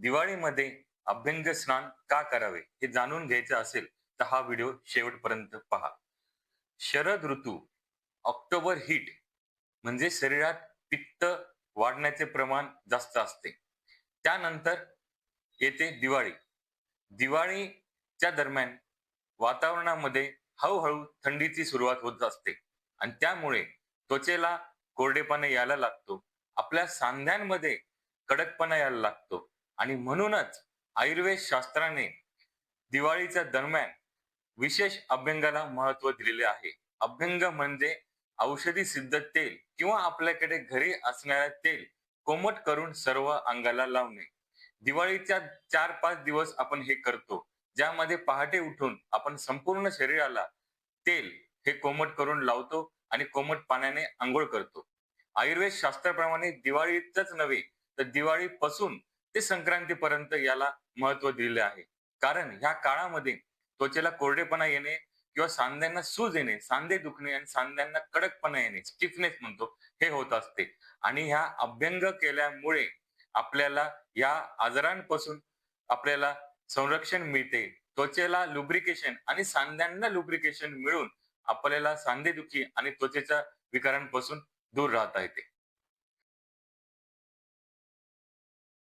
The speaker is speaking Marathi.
दिवाळीमध्ये अभ्यंग स्नान का करावे हे जाणून घ्यायचं असेल तर हा व्हिडिओ शेवटपर्यंत पहा. शरद ऋतू ऑक्टोबर हीट म्हणजे शरीरात पित्त वाढण्याचे प्रमाण जास्त असते. त्यानंतर येते दिवाळी. दिवाळीच्या दरम्यान वातावरणामध्ये हळूहळू थंडीची सुरुवात होत असते आणि त्यामुळे त्वचेला कोरडेपणा यायला लागतो. आपल्या सांध्यांमध्ये कडकपणा यायला लागतो. आणि म्हणूनच आयुर्वेद शास्त्राने दिवाळीच्या दरम्यान विशेष अभ्यंगाला महत्त्व दिलेले आहे. अभ्यंग म्हणजे औषधी सिद्ध तेल किंवा आपल्याकडे घरी असणारे तेल कोमट करून सर्व अंगाला लावणे. दिवाळीच्या चार पाच दिवस आपण हे करतो ज्यामध्ये पहाटे उठून आपण संपूर्ण शरीराला तेल हे कोमट करून लावतो आणि कोमट पाण्याने आंघोळ करतो. आयुर्वेद शास्त्राप्रमाणे दिवाळीतच नव्हे तर दिवाळीपासून ते संक्रांतीपर्यंत याला महत्त्व दिलेले आहे. कारण ह्या काळामध्ये त्वचेला कोरडेपणा येणे किंवा सांध्यांना सूज येणे सांधे दुखणे आणि सांध्यांना कडकपणा येणे स्टिफनेस म्हणतो हे होत असते. आणि ह्या अभ्यंग केल्यामुळे आपल्याला या आजारांपासून आपल्याला संरक्षण मिळते. त्वचेला लुब्रिकेशन आणि सांध्यांना लुब्रिकेशन मिळून आपल्याला सांधेदुखी आणि त्वचेच्या विकारांपासून दूर राहता येते.